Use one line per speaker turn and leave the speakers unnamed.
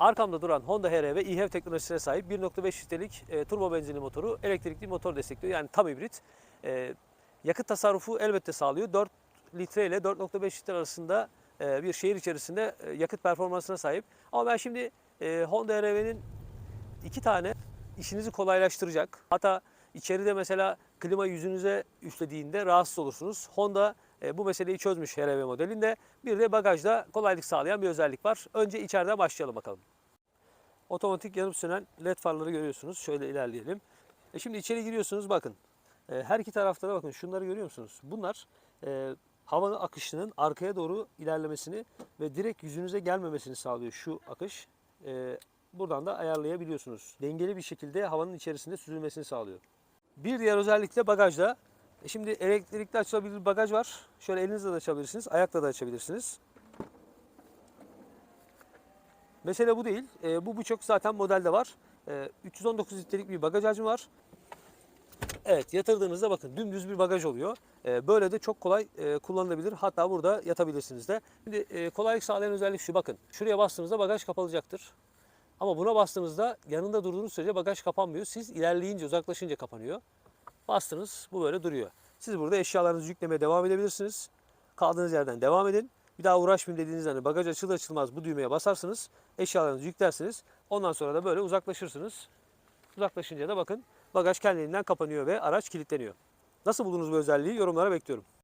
Arkamda duran Honda HR ve eHev teknolojisine sahip 1.5 litrelik e, turbo benzinli motoru elektrikli motor destekliyor. Yani tam hibrit. E, yakıt tasarrufu elbette sağlıyor. 4 litre ile 4.5 litre arasında e, bir şehir içerisinde e, yakıt performansına sahip. Ama ben şimdi e, Honda HR-V'nin iki tane işinizi kolaylaştıracak. Hatta içeride mesela klima yüzünüze üflediğinde rahatsız olursunuz. Honda e, bu meseleyi çözmüş HR-V modelinde. Bir de bagajda kolaylık sağlayan bir özellik var. Önce içeriden başlayalım bakalım. Otomatik yanıp sönen led farları görüyorsunuz. Şöyle ilerleyelim. E şimdi içeri giriyorsunuz bakın. E, her iki tarafta da bakın şunları görüyor musunuz? Bunlar e, havanın akışının arkaya doğru ilerlemesini ve direkt yüzünüze gelmemesini sağlıyor şu akış. E, buradan da ayarlayabiliyorsunuz. Dengeli bir şekilde havanın içerisinde süzülmesini sağlıyor. Bir diğer özellik de bagajda. Şimdi elektrikli açılabilir bagaj var. Şöyle elinizle de açabilirsiniz, ayakla da açabilirsiniz. Mesele bu değil. E, bu birçok zaten modelde var. E, 319 litrelik bir bagaj hacmi var. Evet yatırdığınızda bakın dümdüz bir bagaj oluyor. E, böyle de çok kolay e, kullanılabilir. Hatta burada yatabilirsiniz de. Şimdi e, kolaylık sağlayan özellik şu bakın. Şuraya bastığınızda bagaj kapalacaktır. Ama buna bastığınızda yanında durduğunuz sürece bagaj kapanmıyor. Siz ilerleyince uzaklaşınca kapanıyor. Bastınız bu böyle duruyor. Siz burada eşyalarınızı yüklemeye devam edebilirsiniz. Kaldığınız yerden devam edin. Bir daha uğraşmayayım dediğinizde hani bagaj açılır açılmaz bu düğmeye basarsınız. Eşyalarınızı yüklersiniz. Ondan sonra da böyle uzaklaşırsınız. Uzaklaşınca da bakın bagaj kendiliğinden kapanıyor ve araç kilitleniyor. Nasıl buldunuz bu özelliği? Yorumlara bekliyorum.